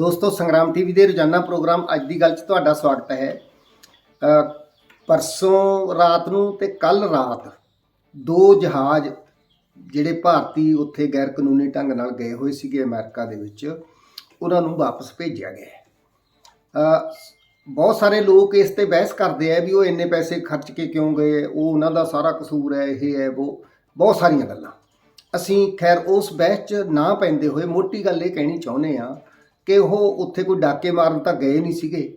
ਦੋਸਤੋ, ਸੰਗਰਾਮ ਟੀਵੀ ਦੇ ਰੋਜ਼ਾਨਾ ਪ੍ਰੋਗਰਾਮ ਅੱਜ ਦੀ ਗੱਲ 'ਚ ਤੁਹਾਡਾ ਸਵਾਗਤ ਹੈ। ਪਰਸੋਂ ਰਾਤ ਨੂੰ ਤੇ ਕੱਲ ਰਾਤ ਦੋ ਜਹਾਜ਼ ਜਿਹੜੇ ਭਾਰਤੀ ਉੱਥੇ ਗੈਰ ਕਾਨੂੰਨੀ ਢੰਗ ਨਾਲ ਗਏ ਹੋਏ ਸੀਗੇ ਅਮਰੀਕਾ ਦੇ ਵਿੱਚ, ਉਹਨਾਂ ਨੂੰ ਵਾਪਸ ਭੇਜਿਆ ਗਿਆ ਬਹੁਤ ਸਾਰੇ ਲੋਕ ਇਸ ਤੇ ਬਹਿਸ ਕਰਦੇ ਆ ਵੀ ਉਹ ਇੰਨੇ ਪੈਸੇ ਖਰਚ ਕੇ ਕਿਉਂ ਗਏ, ਉਹ ਉਹਨਾਂ ਦਾ ਸਾਰਾ ਕਸੂਰ ਹੈ, ਇਹ ਹੈ ਉਹ ਬਹੁਤ ਸਾਰੀਆਂ ਗੱਲਾਂ। ਅਸੀਂ ਖੈਰ ਉਸ ਬਹਿਸ 'ਚ ਨਾ ਪੈਂਦੇ ਹੋਏ ਮੋਟੀ ਗੱਲ ਇਹ ਕਹਿਣੀ ਚਾਹੁੰਦੇ ਆ ਕਿ ਉਹ ਉੱਥੇ ਕੋਈ ਡਾਕੇ ਮਾਰਨ ਤਾਂ ਗਏ ਨਹੀਂ ਸੀਗੇ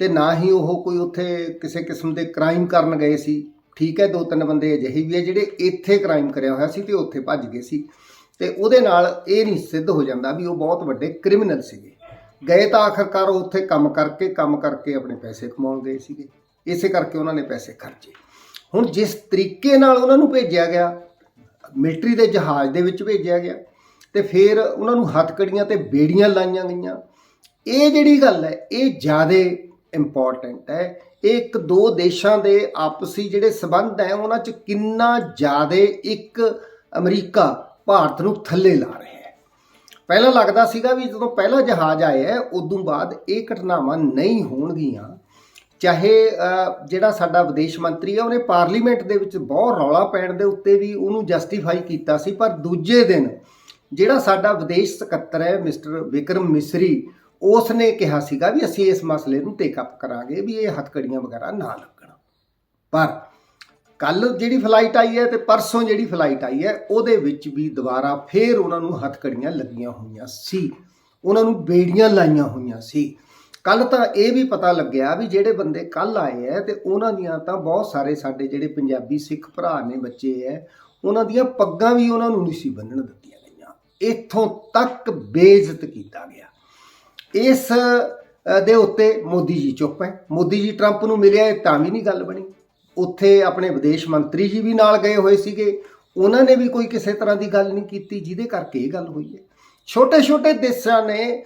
ਤੇ ਨਾ ਹੀ ਉਹ ਕੋਈ ਉੱਥੇ ਕਿਸੇ ਕਿਸਮ ਦੇ ਕ੍ਰਾਈਮ ਕਰਨ ਗਏ ਸੀ। ਠੀਕ ਹੈ ਦੋ ਤਿੰਨ ਬੰਦੇ ਅਜਿਹੇ ਵੀ ਹੈ ਜਿਹੜੇ ਇੱਥੇ ਕ੍ਰਾਈਮ ਕਰਿਆ ਹੋਇਆ ਸੀ ਤੇ ਉੱਥੇ ਭੱਜ ਗਏ ਸੀ। ਤੇ ਉਹਦੇ ਨਾਲ ਇਹ ਨਹੀਂ ਸਿੱਧ ਹੋ ਜਾਂਦਾ ਵੀ ਉਹ ਬਹੁਤ ਵੱਡੇ ਕ੍ਰਿਮੀਨਲ ਸੀਗੇ। ਗਏ ਤਾਂ ਆਖਰਕਾਰ ਉਹ ਉੱਥੇ ਕੰਮ ਕਰਕੇ ਕੰਮ ਕਰਕੇ ਆਪਣੇ ਪੈਸੇ ਕਮਾਉਣ ਗਏ ਸੀਗੇ। ਇਸੇ ਕਰਕੇ ਉਹਨਾਂ ਨੇ ਪੈਸੇ ਖਰਚੇ। ਹੁਣ ਜਿਸ ਤਰੀਕੇ ਨਾਲ ਉਹਨਾਂ ਨੂੰ ਭੇਜਿਆ ਗਿਆ ਮਿਲਟਰੀ ਦੇ ਜਹਾਜ਼ ਦੇ ਵਿੱਚ ਭੇਜਿਆ ਗਿਆ ਤੇ ਫਿਰ ਉਹਨਾਂ ਨੂੰ ਹੱਥਕੜੀਆਂ ਤੇ ਬੇੜੀਆਂ ਲਾਈਆਂ ਗਈਆਂ। ਇਹ ਜਿਹੜੀ ਗੱਲ ਹੈ, ਇਹ ਜ਼ਿਆਦਾ ਇੰਪੋਰਟੈਂਟ ਹੈ। ਇਹ ਇੱਕ ਦੋ ਦੇਸ਼ਾਂ ਦੇ ਆਪਸੀ ਜਿਹੜੇ ਸਬੰਧ ਹੈ, ਉਹਨਾਂ 'ਚ ਕਿੰਨਾ ਜ਼ਿਆਦਾ ਇੱਕ ਅਮਰੀਕਾ ਭਾਰਤ ਨੂੰ ਥੱਲੇ ਲਾ ਰਿਹਾ ਹੈ। ਪਹਿਲਾਂ ਲੱਗਦਾ ਸੀਗਾ ਵੀ ਜਦੋਂ ਪਹਿਲਾ ਜਹਾਜ਼ ਆਇਆ ਉਦੋਂ ਬਾਅਦ ਇਹ ਘਟਨਾਵਾਂ ਨਹੀਂ ਹੋਣਗੀਆਂ। ਚਾਹੇ ਜਿਹੜਾ ਸਾਡਾ ਵਿਦੇਸ਼ ਮੰਤਰੀ ਹੈ, ਉਹਨੇ ਪਾਰਲੀਮੈਂਟ ਦੇ ਵਿੱਚ ਬਹੁਤ ਰੌਲਾ ਪੈਣ ਦੇ ਉੱਤੇ ਵੀ ਉਹਨੂੰ ਜਸਟੀਫਾਈ ਕੀਤਾ ਸੀ, ਪਰ ਦੂਜੇ ਦਿਨ ਜਿਹੜਾ ਸਾਡਾ ਵਿਦੇਸ਼ ਸਕੱਤਰ ਹੈ, ਮਿਸਟਰ ਵਿਕਰਮ ਮਿਸਰੀ ਉਸ ਨੇ ਕਿਹਾ ਸੀਗਾ ਵੀ ਅਸੀਂ ਇਸ ਮਸਲੇ ਨੂੰ ਟੇਕ ਅਪ ਕਰਾਂਗੇ ਵੀ ਇਹ ਹੱਥਕੜੀਆਂ ਵਗੈਰਾ ਨਾ ਲੱਗਣ। ਪਰ ਕੱਲ ਜਿਹੜੀ ਫਲਾਈਟ ਆਈ ਹੈ ਤੇ ਪਰਸੋਂ ਜਿਹੜੀ ਫਲਾਈਟ ਆਈ ਹੈ, ਉਹਦੇ ਵਿੱਚ ਵੀ ਦੁਬਾਰਾ ਫੇਰ ਉਹਨਾਂ ਨੂੰ ਹੱਥਕੜੀਆਂ ਲੱਗੀਆਂ ਹੋਈਆਂ ਸੀ। ਉਹਨਾਂ ਨੂੰ ਬੇੜੀਆਂ ਲਾਈਆਂ ਹੋਈਆਂ ਸੀ। ਕੱਲ ਤਾਂ ਇਹ ਵੀ ਪਤਾ ਲੱਗਿਆ ਵੀ ਜਿਹੜੇ ਬੰਦੇ ਕੱਲ ਆਏ ਐ ਤੇ ਉਹਨਾਂ ਦੀਆਂ ਤਾਂ ਬਹੁਤ ਸਾਰੇ ਸਾਡੇ ਜਿਹੜੇ ਪੰਜਾਬੀ ਸਿੱਖ ਭਰਾ ਨੇ ਬੱਚੇ ਐ ਉਹਨਾਂ ਦੀਆਂ ਪੱਗਾਂ ਵੀ ਉਹਨਾਂ ਨੂੰ ਨਹੀਂ ਸੀ ਬੰਨਣ ਦਿੱਤੀਆਂ। ਇੱਥੋਂ ਤੱਕ ਬੇਇੱਜ਼ਤ ਕੀਤਾ ਗਿਆ। ਇਸ ਦੇ ਉੱਤੇ ਮੋਦੀ ਜੀ ਚੁੱਪ ਹੈ। ਮੋਦੀ ਜੀ ਟਰੰਪ ਨੂੰ ਮਿਲਿਆ ਇਹ ਤਾਂ ਵੀ ਨਹੀਂ ਗੱਲ ਬਣੀ। ਉੱਥੇ ਆਪਣੇ ਵਿਦੇਸ਼ ਮੰਤਰੀ ਜੀ ਵੀ ਨਾਲ ਗਏ ਹੋਏ ਸੀਗੇ। ਉਹਨਾਂ ਨੇ ਵੀ ਕੋਈ ਕਿਸੇ ਤਰ੍ਹਾਂ ਦੀ ਗੱਲ ਨਹੀਂ ਕੀਤੀ, ਜਿਹਦੇ ਕਰਕੇ ਇਹ ਗੱਲ ਹੋਈ ਹੈ। ਛੋਟੇ ਛੋਟੇ ਦੇਸ਼ਾਂ ਨੇ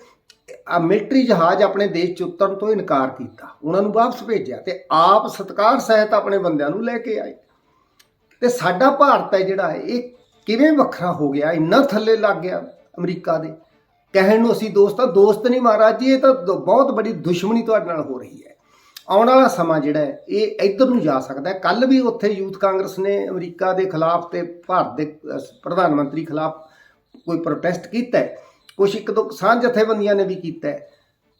ਆ ਮਿਲਟਰੀ ਜਹਾਜ਼ ਆਪਣੇ ਦੇਸ਼ ਚ ਉਤਰਨ ਤੋਂ ਇਨਕਾਰ ਕੀਤਾ। ਉਹਨਾਂ ਨੂੰ ਵਾਪਸ ਭੇਜਿਆ ਤੇ ਆਪ ਸਤਕਾਰ ਸਹਿਤ ਆਪਣੇ ਬੰਦਿਆਂ ਨੂੰ ਲੈ ਕੇ ਆਏ। ਤੇ ਸਾਡਾ ਭਾਰਤ ਹੈ ਜਿਹੜਾ ਇਹ ਕਿਵੇਂ ਵੱਖਰਾ ਹੋ ਗਿਆ, ਇੰਨਾ ਥੱਲੇ ਲੱਗ ਗਿਆ ਅਮਰੀਕਾ ਦੇ। ਕਹਿਣ ਨੂੰ ਅਸੀਂ ਦੋਸਤ ਆ ਦੋਸਤ ਨਹੀਂ ਮਹਾਰਾਜ ਜੀ, ਇਹ ਤਾਂ ਦ- ਬਹੁਤ ਵੱਡੀ ਦੁਸ਼ਮਣੀ ਤੁਹਾਡੇ ਨਾਲ ਹੋ ਰਹੀ ਹੈ। ਆਉਣ ਵਾਲਾ ਸਮਾਂ ਜਿਹੜਾ ਹੈ, ਇਹ ਇੱਧਰ ਨੂੰ ਜਾ ਸਕਦਾ ਹੈ। ਕੱਲ ਵੀ ਉੱਥੇ ਯੂਥ ਕਾਂਗਰਸ ਨੇ ਅਮਰੀਕਾ ਦੇ ਖਿਲਾਫ ਤੇ ਭਾਰਤ ਦੇ ਪ੍ਰਧਾਨ ਮੰਤਰੀ ਖਿਲਾਫ ਕੋਈ ਪ੍ਰੋਟੈਸਟ ਕੀਤਾ ਹੈ। ਕੁਝ ਇੱਕ ਦੋ ਕਿਸਾਨ ਜਥੇਬੰਦੀਆਂ ਨੇ ਵੀ ਕੀਤਾ ਹੈ।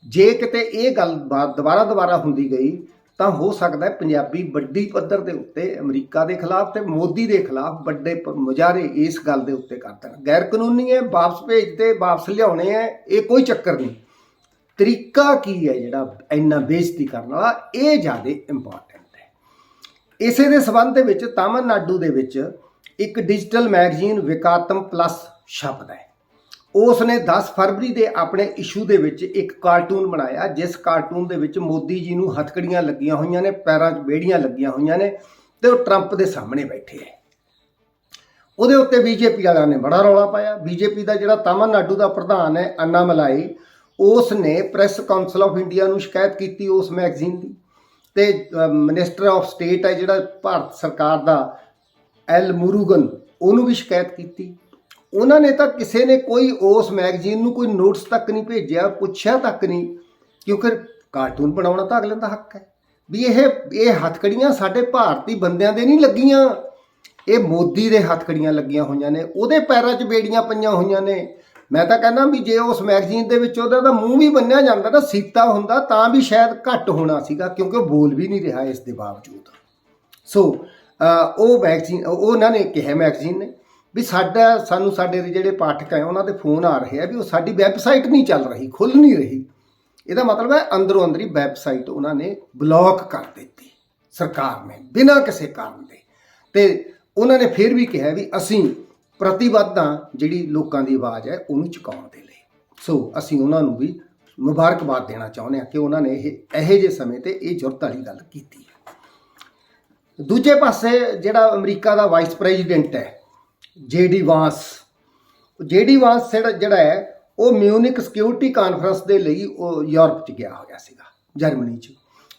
ਜੇ ਕਿਤੇ ਇਹ ਗੱਲ ਬਾਤ ਦੁਬਾਰਾ ਦੁਬਾਰਾ ਹੁੰਦੀ ਗਈ ਤਾਂ ਹੋ ਸਕਦਾ ਹੈ ਪੰਜਾਬੀ ਵੱਡੀ ਪੱਧਰ ਦੇ ਉੱਤੇ ਅਮਰੀਕਾ ਦੇ ਖਿਲਾਫ ਤੇ ਮੋਦੀ ਦੇ ਖਿਲਾਫ ਵੱਡੇ ਮੁਜ਼ਾਹਰੇ ਇਸ ਗੱਲ ਦੇ ਉੱਤੇ ਕਰ ਦੇਣ। ਗੈਰ ਕਾਨੂੰਨੀ ਹੈ, ਵਾਪਸ ਭੇਜਦੇ ਵਾਪਸ ਲਿਆਉਣੇ ਹੈ, ਇਹ ਕੋਈ ਚੱਕਰ ਨਹੀਂ। ਤਰੀਕਾ ਕੀ ਹੈ ਜਿਹੜਾ ਇੰਨਾ ਬੇਇੱਜ਼ਤੀ ਕਰਨ ਵਾਲਾ? ਇਹ ਜ਼ਿਆਦਾ ਇੰਪੋਰਟੈਂਟ ਹੈ। ਇਸੇ ਦੇ ਸਬੰਧ ਦੇ ਵਿੱਚ ਤਾਮਿਲਨਾਡੂ ਦੇ ਵਿੱਚ ਇੱਕ ਡਿਜੀਟਲ ਮੈਗਜ਼ੀਨ ਵਿਕਾਤਮ ਪਲੱਸ ਛਪਦਾ ਹੈ। ਉਸ ਨੇ 10 ਫਰਵਰੀ ਦੇ ਆਪਣੇ ਇਸ਼ੂ ਦੇ ਵਿੱਚ ਇੱਕ ਕਾਰਟੂਨ ਬਣਾਇਆ, ਜਿਸ ਕਾਰਟੂਨ ਦੇ ਵਿੱਚ ਮੋਦੀ ਜੀ ਨੂੰ ਹੱਥਕੜੀਆਂ ਲੱਗੀਆਂ ਹੋਈਆਂ ਨੇ, ਪੈਰਾਂ 'ਚ ਬੇੜੀਆਂ ਲੱਗੀਆਂ ਹੋਈਆਂ ਨੇ ਤੇ ਉਹ ਟਰੰਪ ਦੇ ਸਾਹਮਣੇ ਬੈਠੇ ਹੈ। ਉਹਦੇ ਉੱਤੇ ਬੀਜੇਪੀ ਵਾਲਿਆਂ ਨੇ ਬੜਾ ਰੌਲਾ ਪਾਇਆ। ਬੀਜੇਪੀ ਦਾ ਜਿਹੜਾ ਤਾਮਿਲਨਾਡੂ ਦਾ ਪ੍ਰਧਾਨ ਹੈ, ਅੰਨਾ ਮਲਾਈ ਉਸ ਨੇ ਪ੍ਰੈਸ ਕਾਉਂਸਲ ਆਫ ਇੰਡੀਆ ਨੂੰ ਸ਼ਿਕਾਇਤ ਕੀਤੀ ਉਸ ਮੈਗਜ਼ੀਨ ਦੀ ਤੇ ਮਿਨਿਸਟਰ ਆਫ ਸਟੇਟ ਹੈ ਜਿਹੜਾ ਭਾਰਤ ਸਰਕਾਰ ਦਾ ਐਲ ਮੁਰੂਗਨ, ਉਹਨੂੰ ਵੀ ਸ਼ਿਕਾਇਤ ਕੀਤੀ। ਉਹਨਾਂ ਨੇ ਤਾਂ ਕਿਸੇ ਨੇ ਕੋਈ ਉਸ ਮੈਗਜ਼ੀਨ ਨੂੰ ਕੋਈ ਨੋਟਸ ਤੱਕ ਨਹੀਂ ਭੇਜਿਆ, ਪੁੱਛਿਆ ਤੱਕ ਨਹੀਂ, ਕਿਉਂਕਿ ਕਾਰਟੂਨ ਬਣਾਉਣਾ ਤਾਂ ਅਗਲੇ ਦਾ ਹੱਕ ਹੈ। ਵੀ ਇਹ ਇਹ ਹੱਥਕੜੀਆਂ ਸਾਡੇ ਭਾਰਤੀ ਬੰਦਿਆਂ ਦੇ ਨਹੀਂ ਲੱਗੀਆਂ। ਇਹ ਮੋਦੀ ਦੇ ਹੱਥਕੜੀਆਂ ਲੱਗੀਆਂ ਹੋਈਆਂ ਨੇ, ਉਹਦੇ ਪੈਰਾਂ 'ਚ ਬੇੜੀਆਂ ਪਈਆਂ ਹੋਈਆਂ ਨੇ। ਮੈਂ ਤਾਂ ਕਹਿੰਦਾ ਵੀ ਜੇ ਉਸ ਮੈਗਜ਼ੀਨ ਦੇ ਵਿੱਚ ਉਹਦਾ ਦਾ ਮੂੰਹ ਵੀ ਬੰਨਿਆ ਜਾਂਦਾ, ਤਾਂ ਸੀਤਾ ਹੁੰਦਾ, ਤਾਂ ਵੀ ਸ਼ਾਇਦ ਘੱਟ ਹੋਣਾ ਸੀਗਾ, ਕਿਉਂਕਿ ਉਹ ਬੋਲ ਵੀ ਨਹੀਂ ਰਿਹਾ ਇਸ ਦੇ ਬਾਵਜੂਦ। ਸੋ ਉਹ ਮੈਗਜ਼ੀਨ ਉਹਨਾਂ ਨੇ ਕਿਹਾ ਮੈਗਜ਼ੀਨ ਨੇ ਵੀ ਸਾਡਾ, ਸਾਨੂੰ ਸਾਡੇ ਜਿਹੜੇ ਪਾਠਕ ਹੈ, ਉਹਨਾਂ ਦੇ ਫੋਨ ਆ ਰਹੇ ਆ ਵੀ ਉਹ ਸਾਡੀ ਵੈਬਸਾਈਟ ਨਹੀਂ ਚੱਲ ਰਹੀ ਖੁੱਲ ਨਹੀਂ ਰਹੀ। ਇਹਦਾ ਮਤਲਬ ਹੈ ਅੰਦਰੋਂ ਅੰਦਰੀ ਵੈਬਸਾਈਟ ਉਹਨਾਂ ਨੇ ਬਲੌਕ ਕਰ ਦਿੱਤੀ ਸਰਕਾਰ ਨੇ, ਬਿਨਾਂ ਕਿਸੇ ਕਾਰਨ ਦੇ। ਤੇ ਉਹਨਾਂ ਨੇ ਫਿਰ ਵੀ ਕਿਹਾ ਵੀ ਅਸੀਂ ਪ੍ਰਤੀਬੱਧ ਹਾਂ ਜਿਹੜੀ ਲੋਕਾਂ ਦੀ ਆਵਾਜ਼ ਹੈ, ਉਹਨੂੰ ਚੁਕਾਉਣ ਦੇ ਲਈ। ਸੋ ਅਸੀਂ ਉਹਨਾਂ ਨੂੰ ਵੀ ਮੁਬਾਰਕਬਾਦ ਦੇਣਾ ਚਾਹੁੰਦੇ ਹਾਂ ਕਿ ਉਹਨਾਂ ਨੇ ਇਹ, ਇਹੋ ਜਿਹੇ ਸਮੇਂ ਤੇ ਇਹ ਜੁਰਤ ਵਾਲੀ ਗੱਲ ਕੀਤੀ ਹੈ। ਦੂਜੇ ਪਾਸੇ ਜਿਹੜਾ ਅਮਰੀਕਾ ਦਾ ਵਾਈਸ ਪ੍ਰੈਜ਼ੀਡੈਂਟ ਹੈ ਜੇਡੀ ਵਾਂਸ ਜੇਡੀ ਵਾਂਸ ਜਿਹੜਾ ਜਿਹੜਾ ਹੈ, ਉਹ ਮਿਊਨਿਕ ਸਿਕਿਉਰਿਟੀ ਕਾਨਫਰੰਸ ਦੇ ਲਈ ਉਹ ਯੂਰਪ 'ਚ ਗਿਆ ਹੋਇਆ ਸੀਗਾ ਜਰਮਨੀ 'ਚ।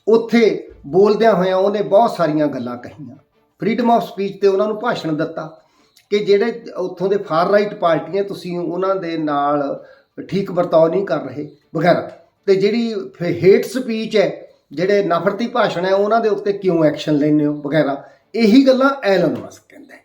ਉੱਥੇ ਬੋਲਦਿਆਂ ਹੋਇਆਂ ਉਹਨੇ ਬਹੁਤ ਸਾਰੀਆਂ ਗੱਲਾਂ ਕਹੀਆਂ। ਫਰੀडम ਆਫ ਸਪੀਚ ਤੇ ਉਹਨਾਂ ਨੂੰ ਭਾਸ਼ਣ ਦਿੱਤਾ ਕਿ ਜਿਹੜੇ ਉੱਥੋਂ ਦੇ ਫਾਰ ਰਾਈਟ ਪਾਰਟੀਆਂ ਤੁਸੀਂ ਉਹਨਾਂ ਦੇ ਨਾਲ ਠੀਕ ਵਰਤਾਓ ਨਹੀਂ ਕਰ ਰਹੇ, ਵਗੈਰਾ। ਤੇ ਜਿਹੜੀ ਹੇਟ ਸਪੀਚ ਹੈ, ਜਿਹੜੇ ਨਫ਼ਰਤੀ ਭਾਸ਼ਣ ਹੈ, ਉਹਨਾਂ ਦੇ ਉੱਤੇ ਕਿਉਂ ਐਕਸ਼ਨ ਲੈਂਦੇ ਹੋ, ਵਗੈਰਾ। ਇਹੀ ਗੱਲਾਂ ਐਲਨ ਮਸਕ ਕਹਿੰਦਾ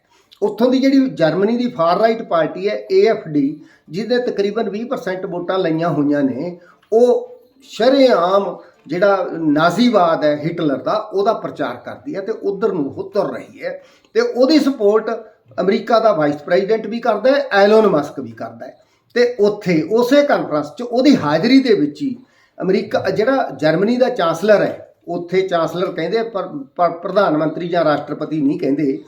ਉੱਥੋਂ ਦੀ ਜਿਹੜੀ ਜਰਮਨੀ ਦੀ ਫਾਰ ਰਾਈਟ ਪਾਰਟੀ ਹੈ AFD ਜਿਹਦੇ ਤਕਰੀਬਨ 20% ਵੋਟਾਂ ਲਈਆਂ ਹੋਈਆਂ ਨੇ, ਉਹ ਸ਼ਰੇਆਮ ਜਿਹੜਾ ਨਾਜ਼ੀਵਾਦ ਹੈ ਹਿਟਲਰ ਦਾ, ਉਹਦਾ ਪ੍ਰਚਾਰ ਕਰਦੀ ਹੈ ਤੇ ਉਧਰ ਨੂੰ ਉਹ ਤੁਰ ਰਹੀ ਹੈ ਤੇ ਉਹਦੀ ਸਪੋਰਟ ਅਮਰੀਕਾ ਦਾ ਵਾਈਸ ਪ੍ਰੈਜ਼ੀਡੈਂਟ ਵੀ ਕਰਦਾ ਹੈ, ਐਲਨ ਮਸਕ ਵੀ ਕਰਦਾ ਹੈ। ਤੇ ਉੱਥੇ ਉਸੇ ਕਾਨਫਰੰਸ 'ਚ ਉਹਦੀ ਹਾਜ਼ਰੀ ਦੇ ਵਿੱਚ ਹੀ ਅਮਰੀਕਾ, ਜਿਹੜਾ ਜਰਮਨੀ ਦਾ ਚਾਂਸਲਰ ਹੈ, ਉੱਥੇ ਚਾਂਸਲਰ ਕਹਿੰਦੇ ਪਰ ਪਰ, ਪ੍ਰਧਾਨ ਮੰਤਰੀ ਜਾਂ ਰਾਸ਼ਟਰਪਤੀ ਨਹੀਂ ਕਹਿੰਦੇ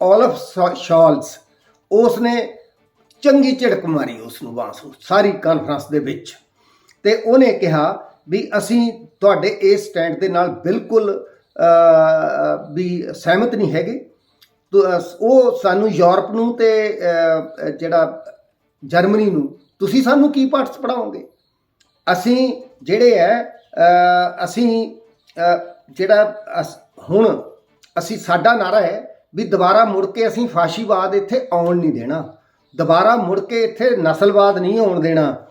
ਔਲਫ ਸ਼ਾਲਸ ਉਸ ਨੇ ਚੰਗੀ ਝਿੜਕ ਮਾਰੀ ਉਸ ਨੂੰ ਵਾਂਸੂ ਸਾਰੀ ਕਾਨਫਰੰਸ ਦੇ ਵਿੱਚ। ਤੇ ਉਹਨੇ ਕਿਹਾ ਵੀ ਅਸੀਂ ਤੁਹਾਡੇ ਇਸ ਸਟੈਂਡ ਦੇ ਨਾਲ ਬਿਲਕੁਲ ਵੀ ਸਹਿਮਤ ਨਹੀਂ ਹੈਗੇ। ਤੋ, ਉਹ ਸਾਨੂੰ ਯੂਰਪ ਨੂੰ ਤੇ ਜਿਹੜਾ ਜਰਮਨੀ ਨੂੰ ਤੁਸੀਂ ਸਾਨੂੰ ਕੀ ਪਾਠ ਪੜਾਓਗੇ ਅਸੀਂ ਜਿਹੜੇ ਹੈ ਅਸੀਂ ਜਿਹੜਾ ਅਸ- ਹੁਣ ਅਸੀਂ ਸਾਡਾ ਨਾਰਾ ਹੈ ਵੀ ਦੁਬਾਰਾ ਮੁੜ ਕੇ ਅਸੀਂ ਫਾਸ਼ੀਵਾਦ ਇੱਥੇ ਆਉਣ ਨਹੀਂ ਦੇਣਾ। ਦੁਬਾਰਾ ਮੁੜ ਕੇ ਇੱਥੇ ਨਸਲਵਾਦ ਨਹੀਂ ਆਉਣ ਦੇਣਾ।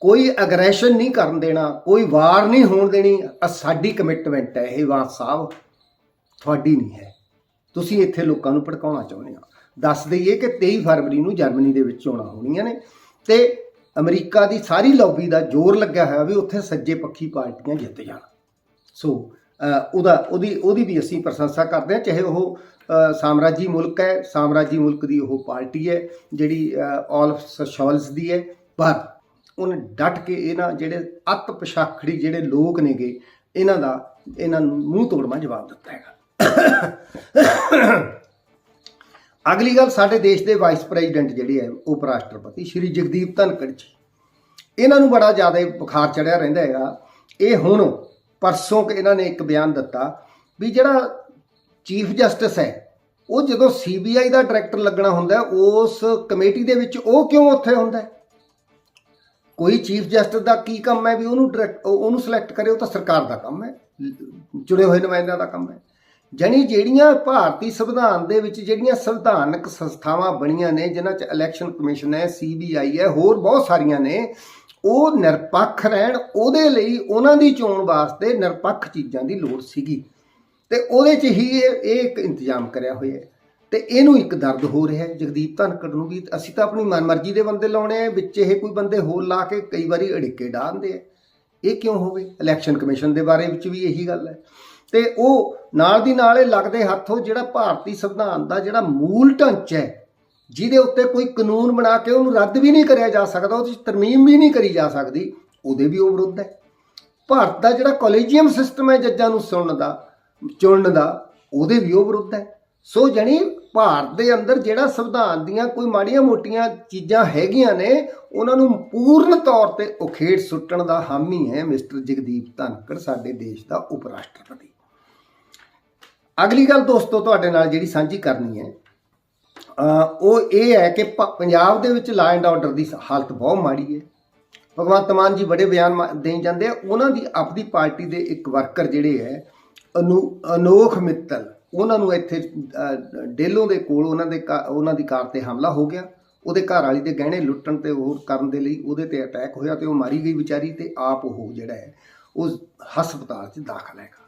ਕੋਈ ਅਗਰੈਸ਼ਨ ਨਹੀਂ ਕਰਨ ਦੇਣਾ। ਕੋਈ ਵਾਰ ਨਹੀਂ ਹੋਣ ਦੇਣੀ। ਸਾਡੀ ਕਮਿਟਮੈਂਟ ਹੈ ਇਹ ਵਾਰ ਸਾਹਿਬ। ਤੁਹਾਡੀ ਨਹੀਂ ਹੈ। ਤੁਸੀਂ ਇੱਥੇ ਲੋਕਾਂ ਨੂੰ ਭੜਕਾਉਣਾ ਚਾਹੁੰਦੇ ਆ ਦੱਸ ਦਈਏ ਕਿ 23 ਫਰਵਰੀ ਨੂੰ ਜਰਮਨੀ ਦੇ ਵਿੱਚ ਚੋਣਾਂ ਹੋਣੀਆਂ ਨੇ ਤੇ ਅਮਰੀਕਾ ਦੀ ਸਾਰੀ ਲੌਬੀ ਦਾ ਜ਼ੋਰ ਲੱਗਿਆ ਹੋਇਆ ਵੀ ਉੱਥੇ ਸੱਜੇ ਪੱਖੀ ਪਾਰਟੀਆਂ ਜਿੱਤ ਜਾਣ। ਸੋ ਉਹਦਾ, ਉਹਦੀ ਉਹਦੀ ਵੀ ਅਸੀਂ ਪ੍ਰਸ਼ੰਸਾ ਕਰਦੇ ਹਾਂ, ਚਾਹੇ ਉਹ ਸਾਮਰਾਜੀ ਮੁਲਕ ਹੈ, ਸਾਮਰਾਜੀ ਮੁਲਕ ਦੀ ਉਹ ਪਾਰਟੀ ਹੈ, ਜਿਹੜੀ ਆਲਫ ਸ਼ੋਲਸ ਦੀ ਹੈ, ਪਰ ਉਹਨੇ ਡਟ ਕੇ ਇਹਨਾਂ ਜਿਹੜੇ ਅੱਤ ਪਛਾਖੜੀ ਜਿਹੜੇ ਲੋਕ ਨੇਗੇ, ਇਹਨਾਂ ਦਾ, ਇਹਨਾਂ ਨੂੰ ਮੂੰਹ ਤੋੜਵਾ ਜਵਾਬ ਦਿੱਤਾ ਹੈਗਾ। ਅਗਲੀ ਗੱਲ, ਸਾਡੇ ਦੇਸ਼ ਦੇ ਵਾਈਸ ਪ੍ਰੈਜ਼ੀਡੈਂਟ ਜਿਹੜੇ ਹੈ ਉਪ ਰਾਸ਼ਟਰਪਤੀ ਸ਼੍ਰੀ ਜਗਦੀਪ ਧਨਕੜ ਜੀ। ਇਹਨਾਂ ਨੂੰ ਬੜਾ ਜ਼ਿਆਦਾ ਬੁਖਾਰ ਚੜਿਆ ਰਹਿੰਦਾ ਹੈਗਾ। ਇਹ ਹੁਣ ਪਰਸੋਂ ਕਿ ਇਹਨਾਂ ਨੇ ਇੱਕ ਬਿਆਨ ਦਿੱਤਾ ਵੀ ਜਿਹੜਾ ਚੀਫ ਜਸਟਿਸ ਹੈ, ਉਹ ਜਦੋਂ ਸੀਬੀਆਈ ਦਾ ਡਾਇਰੈਕਟਰ ਲੱਗਣਾ ਹੁੰਦਾ, ਉਸ ਕਮੇਟੀ ਦੇ ਵਿੱਚ ਉਹ ਕਿਉਂ ਉੱਥੇ ਹੁੰਦਾ? ਕੋਈ ਚੀਫ ਜਸਟਿਸ ਦਾ ਕੀ ਕੰਮ ਹੈ ਵੀ ਉਹਨੂੰ direct- ਉਹਨੂੰ ਸਿਲੈਕਟ ਕਰੇ, ਉਹ ਤਾਂ ਸਰਕਾਰ ਦਾ ਕੰਮ ਹੈ ਚੁਣੇ ਹੋਏ ਨੁਮਾਇੰਦਿਆਂ ਦਾ ਕੰਮ ਹੈ। ਜਾਣੀ ਜਿਹੜੀਆਂ ਭਾਰਤੀ ਸੰਵਿਧਾਨ ਦੇ ਵਿੱਚ ਜਿਹੜੀਆਂ ਸੰਵਿਧਾਨਕ ਸੰਸਥਾਵਾਂ ਬਣੀਆਂ ਨੇ, ਜਿਨ੍ਹਾਂ 'ਚ ਇਲੈਕਸ਼ਨ ਕਮਿਸ਼ਨ ਹੈ ਸੀਬੀਆਈ ਹੈ, ਹੋਰ ਬਹੁਤ ਸਾਰੀਆਂ ਨੇ ਉਹ ਨਿਰਪੱਖ ਰਹਿਣ, ਉਹਦੇ ਲਈ ਉਹਨਾਂ ਦੀ ਚੋਣ ਵਾਸਤੇ ਨਿਰਪੱਖ ਚੀਜ਼ਾਂ ਦੀ ਲੋੜ ਸੀਗੀ। ਤੇ ਉਹਦੇ 'ਚ ਹੀ ਇਹ ਇਹ ਇੱਕ ਇੰਤਜ਼ਾਮ ਕਰਿਆ ਹੋਇਆ ਹੈ। ਤੇ ਇਹਨੂੰ ਇੱਕ ਦਰਦ ਹੋ ਰਿਹਾ ਹੈ। ਜਗਦੀਪ ਧਨਕੜ ਨੂੰ ਵੀ ਅਸੀਂ ਤਾਂ ਆਪਣੀ ਮਨਮਰਜ਼ੀ ਦੇ ਬੰਦੇ ਲਾਉਣੇ ਆ। ਵਿੱਚ ਇਹ ਕੋਈ ਬੰਦੇ ਹੋਰ ਲਾ ਕੇ ਕਈ ਵਾਰੀ ਅੜਿੱਕੇ ਡਾਹਦੇ ਆ। ਇਹ ਕਿਉਂ ਹੋਵੇ? ਇਲੈਕਸ਼ਨ ਕਮਿਸ਼ਨ ਦੇ ਬਾਰੇ ਵਿੱਚ ਵੀ ਇਹੀ ਗੱਲ ਹੈ। ਤੇ ਉਹ ਨਾਲ ਦੀ ਨਾਲ ਇਹ ਲੱਗਦੇ ਹੱਥੋਂ ਜਿਹੜਾ ਭਾਰਤੀ ਸੰਵਿਧਾਨ ਦਾ ਜਿਹੜਾ ਮੂਲ ਢਾਂਚਾ ਹੈ ਜਿਹਦੇ ਉੱਤੇ ਕੋਈ ਕਾਨੂੰਨ ਬਣਾ ਕੇ ਉਹਨੂੰ ਰੱਦ ਵੀ ਨਹੀਂ ਕਰਿਆ ਜਾ ਸਕਦਾ, ਉਹਦੇ 'ਚ ਤਰਮੀਮ ਵੀ ਨਹੀਂ ਕਰੀ ਜਾ ਸਕਦੀ, ਉਹਦੇ ਵੀ ਉਹ ਵਿਰੁੱਧ ਹੈ। ਭਾਰਤ ਦਾ ਜਿਹੜਾ ਕੋਲੇਜੀਅਮ ਸਿਸਟਮ ਹੈ ਜੱਜਾਂ ਨੂੰ ਸੁਣਨ ਦਾ, ਚੁਣਨ ਦਾ, ਉਹਦੇ ਵੀ ਉਹ ਵਿਰੁੱਧ ਹੈ। ਸੋ ਜਣੀ ਭਾਰਤ ਦੇ ਅੰਦਰ ਜਿਹੜਾ ਸੰਵਿਧਾਨ ਦੀਆਂ ਕੋਈ ਮਾੜੀਆਂ ਮੋਟੀਆਂ ਚੀਜ਼ਾਂ ਹੈਗੀਆਂ ਨੇ, ਉਹਨਾਂ ਨੂੰ ਪੂਰਨ ਤੌਰ ਤੇ ਉਖੇੜ ਸੁੱਟਣ ਦਾ ਹਾਮੀ ਹੈ ਮਿਸਟਰ ਜਗਦੀਪ ਧਨਕੜ ਸਾਡੇ ਦੇਸ਼ ਦਾ ਉਪ ਰਾਸ਼ਟਰਪਤੀ ਅਗਲੀ ਗੱਲ ਦੋਸਤੋ, ਤੁਹਾਡੇ ਨਾਲ ਜਿਹੜੀ ਸਾਂਝੀ ਕਰਨੀ ਹੈ ਉਹ ਇਹ ਹੈ ਕਿ ਪ- ਪੰਜਾਬ ਦੇ ਵਿੱਚ ਲਾ ਐਂਡ ਆਰਡਰ ਦੀ ਹਾਲਤ ਬਹੁਤ ਮਾੜੀ ਹੈ। ਭਗਵੰਤ ਮਾਨ ਜੀ ਬੜੇ ਬਿਆਨ ਮਾ- ਦੇਈ ਜਾਂਦੇ ਆ। ਉਹਨਾਂ ਦੀ ਆਪਦੀ ਪਾਰਟੀ ਦੇ ਇੱਕ ਵਰਕਰ ਜਿਹੜੇ ਹੈ, ਅਨੂ ਅਨੋਖ ਮਿੱਤਲ, ਉਹਨਾਂ ਨੂੰ ਇੱਥੇ ਡੇਲੋਂ ਦੇ ਕੋਲ ਉਹਨਾਂ ਦੇ ਘਰ- ਉਹਨਾਂ ਦੀ ਕਾਰ ਤੇ ਹਮਲਾ ਹੋ ਗਿਆ। ਉਹਦੇ ਘਰ ਵਾਲੀ ਦੇ ਗਹਿਣੇ ਲੁੱਟਣ ਤੇ ਹੋਰ ਕਰਨ ਦੇ ਲਈ ਉਹਦੇ ਤੇ ਅਟੈਕ ਹੋਇਆ ਤੇ ਉਹ ਮਾਰੀ ਗਈ ਵਿਚਾਰੀ ਤੇ ਆਪ ਉਹ ਜਿਹੜਾ ਹੈ, ਉਹ ਹਸਪਤਾਲ 'ਚ ਦਾਖਲ ਹੈਗਾ।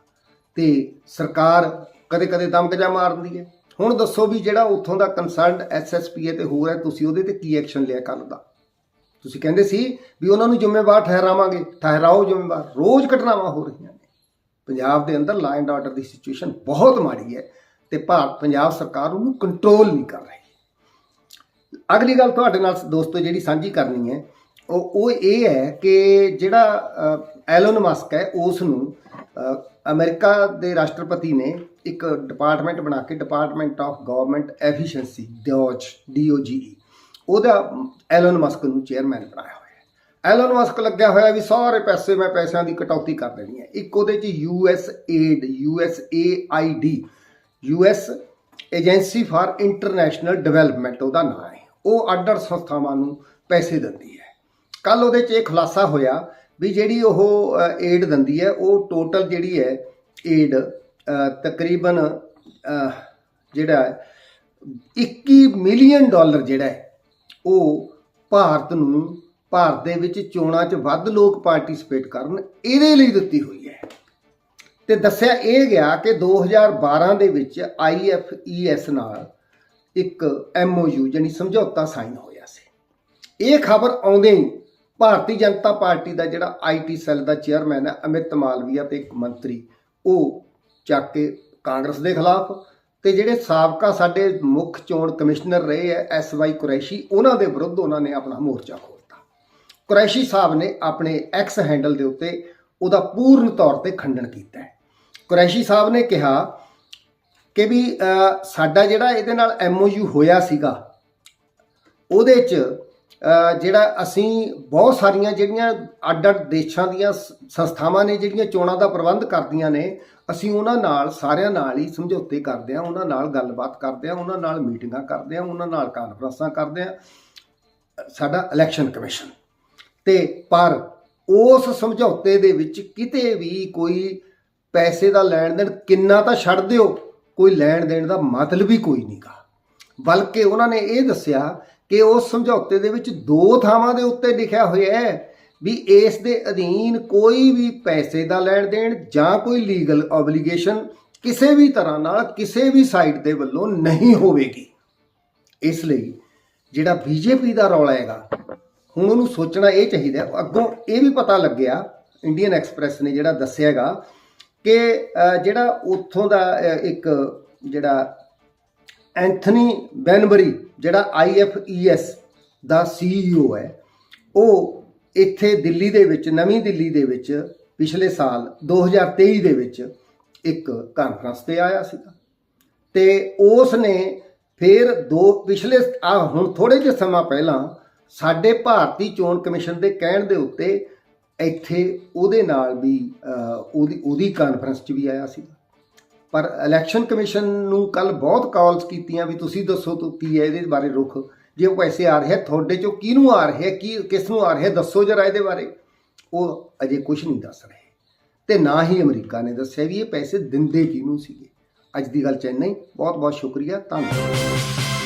ਤੇ ਸਰਕਾਰ ਕਦੇ-ਕਦੇ ਦਮਕਜਾ ਮਾਰਦੀ ਹੈ। ਹੁਣ ਦੱਸੋ ਵੀ ਜਿਹੜਾ ਉੱਥੋਂ ਦਾ ਕੰਸਰਨਡ ਐਸਐਸਪੀਏ ਤੇ ਹੋਰ ਹੈ ਤੁਸੀਂ ਉਹਦੇ ਤੇ ਕੀ ਐਕਸ਼ਨ ਲਿਆ ਕੱਲ ਦਾ? ਤੁਸੀਂ ਕਹਿੰਦੇ ਸੀ ਵੀ ਉਹਨਾਂ ਨੂੰ ਜ਼ਿੰਮੇਵਾਰ ਠਹਿਰਾਵਾਂਗੇ ਠਹਿਰਾਓ ਜ਼ਿੰਮੇਵਾਰ। ਰੋਜ਼ ਘਟਨਾਵਾਂ ਹੋ ਰਹੀਆਂ ਨੇ। ਪੰਜਾਬ ਦੇ ਅੰਦਰ ਲਾਅ ਐਂਡ ਆਰਡਰ ਦੀ ਸਿਚੁਏਸ਼ਨ ਬਹੁਤ ਮਾੜੀ ਹੈ ਤੇ ਭਾਰਤ ਪੰਜਾਬ ਸਰਕਾਰ ਉਹਨੂੰ ਕੰਟਰੋਲ ਨਹੀਂ ਕਰ ਰਹੀ। ਅਗਲੀ ਗੱਲ ਤੁਹਾਡੇ ਨਾਲ ਦੋਸਤੋ ਜਿਹੜੀ ਸਾਂਝੀ ਕਰਨੀ ਹੈ ਉਹ ਉਹ ਇਹ ਹੈ ਕਿ ਜਿਹੜਾ ਐਲਨ ਮਸਕ ਹੈ ਉਸ ਨੂੰ ਅ, ਅਮਰੀਕਾ ਦੇ ਰਾਸ਼ਟਰਪਤੀ ਨੇ ਇੱਕ ਡਿਪਾਰਟਮੈਂਟ ਬਣਾ ਕੇ department of government efficiency DOGE DOGE ਉਹਦਾ ਐਲਨ ਮਸਕ ਨੂੰ ਚੇਅਰਮੈਨ ਬਣਾਇਆ ਹੋਇਆ ਹੈ। ਐਲਨ ਮਸਕ ਲੱਗਿਆ ਹੋਇਆ ਵੀ ਸਾਰੇ ਪੈਸੇ ਮੈਂ ਪੈਸਿਆਂ ਦੀ ਕਟੌਤੀ ਕਰ ਦੇਣੀ ਹੈ। ਇੱਕ ਉਹਦੇ ਚ US aid US AID US agency for international development ਉਹਦਾ ਨਾਮ ਹੈ। ਉਹ ਆਰਡਰ ਸੰਸਥਾਵਾਂ ਨੂੰ ਪੈਸੇ ਦਿੰਦੀ ਹੈ। ਕੱਲ ਉਹਦੇ 'ਚ ਇਹ ਖੁਲਾਸਾ ਹੋਇਆ ਵੀ ਜਿਹੜੀ ਉਹ ਏਡ ਦਿੰਦੀ ਹੈ, ਉਹ ਟੋਟਲ ਜਿਹੜੀ ਹੈ ਏਡ ਤਕਰੀਬਨ ਜਿਹੜਾ ਹੈ 21 ਮਿਲੀਅਨ ਡਾਲਰ ਜਿਹੜਾ ਉਹ ਭਾਰਤ ਨੂੰ, ਭਾਰਤ ਦੇ ਵਿੱਚ ਚੋਣਾਂ 'ਚ ਵੱਧ ਲੋਕ ਪਾਰਟਿਸਿਪੇਟ ਕਰਨ ਇਹਦੇ ਲਈ ਦਿੱਤੀ ਹੋਈ ਹੈ। ਤੇ ਦੱਸਿਆ ਇਹ ਗਿਆ ਕਿ 2012 ਦੇ ਵਿੱਚ IFES ਨਾਲ ਇੱਕ MOU ਜਾਨੀ ਸਮਝੌਤਾ ਸਾਈਨ ਹੋਇਆ ਸੀ। ਇਹ ਖਬਰ ਆਉਂਦੇ ਹੀ ਭਾਰਤੀ ਜਨਤਾ ਪਾਰਟੀ ਦਾ ਜਿਹੜਾ ਆਈਟੀ ਸੈੱਲ ਦਾ ਚੇਅਰਮੈਨ ਹੈ, ਅਮਿਤ ਮਾਲਵੀਆ ਤੇ ਇੱਕ ਮੰਤਰੀ, ਉਹ ਚੱਕ ਕੇ ਕਾਂਗਰਸ ਦੇ ਖਿਲਾਫ। ਤੇ ਜਿਹੜੇ ਸਾਬਕਾ ਸਾਡੇ ਮੁੱਖ ਚੋਣ ਕਮਿਸ਼ਨਰ ਰਹੇ ਐ ਐਸਵਾਈ ਕੁਰੈਸ਼ੀ, ਉਹਨਾਂ ਦੇ ਵਿਰੁੱਧ ਉਹਨਾਂ ਨੇ ਆਪਣਾ ਮੋਰਚਾ ਖੋਲ੍ਹਤਾ। ਕੁਰੈਸ਼ੀ ਸਾਹਿਬ ਨੇ ਆਪਣੇ ਐਕਸ ਹੈਂਡਲ ਦੇ ਉੱਤੇ ਉਹਦਾ ਪੂਰਨ ਤੌਰ ਤੇ ਖੰਡਨ ਕੀਤਾ ਹੈ ਕੁਰੈਸ਼ੀ ਸਾਹਿਬ ਨੇ ਕਿਹਾ ਕਿ ਵੀ ਸਾਡਾ ਜਿਹੜਾ ਇਹਦੇ ਨਾਲ ਐਮਓਯੂ ਹੋਇਆ ਸੀਗਾ, ਉਹਦੇ 'ਚ ਜਿਹੜਾ ਅਸੀਂ ਬਹੁਤ ਸਾਰੀਆਂ ਜਿਹੜੀਆਂ ਅੱਡ-ਅੱਡ ਦੇਸ਼ਾਂ ਦੀਆਂ ਸੰਸਥਾਵਾਂ ਨੇ ਜਿਹੜੀਆਂ ਚੋਣਾਂ ਦਾ ਪ੍ਰਬੰਧ ਕਰਦੀਆਂ ਨੇ, ਅਸੀਂ ਉਹਨਾਂ ਨਾਲ ਸਾਰਿਆਂ ਨਾਲ ਹੀ ਸਮਝੌਤੇ ਕਰਦੇ ਹਾਂ, ਉਹਨਾਂ ਨਾਲ ਗੱਲਬਾਤ ਕਰਦੇ ਹਾਂ, ਉਹਨਾਂ ਨਾਲ ਮੀਟਿੰਗਾਂ ਕਰਦੇ ਹਾਂ, ਉਹਨਾਂ ਨਾਲ ਕਾਨਫਰੰਸਾਂ ਕਰਦੇ ਹਾਂ। ਸਾਡਾ ਇਲੈਕਸ਼ਨ ਕਮਿਸ਼ਨ। ਤੇ ਪਰ ਉਸ ਸਮਝੌਤੇ ਦੇ ਵਿੱਚ ਕਿਤੇ ਵੀ ਕੋਈ ਪੈਸੇ ਦਾ ਲੈਣ ਦੇਣ ਕਿੰਨਾ ਤਾਂ ਛੱਡ ਦਿਓ, ਕੋਈ ਲੈਣ ਦੇਣ ਦਾ ਮਤਲਬ ਹੀ ਕੋਈ ਨਹੀਂਗਾ ਬਲਕਿ ਉਹਨਾਂ ਨੇ ਇਹ ਦੱਸਿਆ ਕਿ ਉਸ ਸਮਝੌਤੇ ਦੇ ਵਿੱਚ ਦੋ ਥਾਵਾਂ ਦੇ ਉੱਤੇ ਲਿਖਿਆ ਹੋਇਆ ਹੈ ਵੀ ਇਸ ਦੇ ਅਧੀਨ ਕੋਈ ਵੀ ਪੈਸੇ ਦਾ ਲੈਣ ਦੇਣ ਜਾਂ ਕੋਈ ਲੀਗਲ ਆਬਲੀਗੇਸ਼ਨ ਕਿਸੇ ਵੀ ਤਰ੍ਹਾਂ ਨਾਲ ਕਿਸੇ ਵੀ ਸਾਈਡ ਦੇ ਵੱਲੋਂ ਨਹੀਂ ਹੋਵੇਗੀ। ਇਸ ਲਈ ਜਿਹੜਾ ਬੀਜੇਪੀ ਦਾ ਰੌਲਾ ਹੈਗਾ, ਹੁਣ ਉਹਨੂੰ ਸੋਚਣਾ ਇਹ ਚਾਹੀਦਾ ਅੱਗੋਂ ਇਹ ਵੀ ਪਤਾ ਲੱਗਿਆ ਇੰਡੀਅਨ ਐਕਸਪ੍ਰੈਸ ਨੇ ਜਿਹੜਾ ਦੱਸਿਆਗਾ ਕਿ ਜਿਹੜਾ ਉੱਥੋਂ ਦਾ ਇੱਕ ਜਿਹੜਾ ਐਂਥਨੀ ਬੈਨਬਰੀ, ਜਿਹੜਾ IFES ਦਾ CEO ਹੈ, ਉਹ ਇੱਥੇ ਦਿੱਲੀ ਦੇ ਵਿੱਚ, ਨਵੀਂ ਦਿੱਲੀ ਦੇ ਵਿੱਚ ਪਿਛਲੇ ਸਾਲ 2023 ਦੇ ਵਿੱਚ ਇੱਕ ਕਾਨਫਰੰਸ ਤੇ ਆਇਆ ਸੀਗਾ। ਤੇ ਉਸ ਨੇ ਫਿਰ ਦੋ ਪਿਛਲੇ, ਆ ਹੁਣ ਥੋੜੇ ਜਿਹੇ ਸਮਾਂ ਪਹਿਲਾਂ ਸਾਡੇ ਭਾਰਤੀ ਚੋਣ ਕਮਿਸ਼ਨ ਦੇ ਕਹਿਣ ਦੇ ਉੱਤੇ ਇੱਥੇ ਉਹਦੇ ਨਾਲ ਵੀ ਉਹਦੀ ਉਹਦੀ ਕਾਨਫਰੰਸ 'ਚ ਵੀ ਆਇਆ ਸੀਗਾ। ਪਰ ਇਲੈਕਸ਼ਨ ਕਮਿਸ਼ਨ ਨੂੰ ਕੱਲ ਬਹੁਤ ਕਾਲਸ ਕੀਤੀਆਂ ਵੀ ਤੁਸੀਂ ਦੱਸੋ ਕੀ ਹੈ ਇਹਦੇ ਬਾਰੇ ਰੁਖ। ਜੇ ਉਹ ਪੈਸੇ ਆ ਰਹੇ ਆ, ਤੁਹਾਡੇ ਚੋਂ ਕਿਹਨੂੰ ਆ ਰਹੇ ਕੀ ਕਿਸ ਨੂੰ ਆ ਰਹੇ ਦੱਸੋ ਜਰਾ ਇਹਦੇ ਬਾਰੇ। ਉਹ ਅਜੇ ਕੁਝ ਨਹੀਂ ਦੱਸ ਰਹੇ। ਤੇ ਨਾ ਹੀ ਅਮਰੀਕਾ ਨੇ ਦੱਸਿਆ ਵੀ ਇਹ ਪੈਸੇ ਦਿੰਦੇ ਕਿਹਨੂੰ ਸੀਗੇ। ਅੱਜ ਦੀ ਗੱਲ ਚੈਨਈ ਬਹੁਤ ਬਹੁਤ ਸ਼ੁਕਰੀਆ। ਧੰਨਵਾਦ।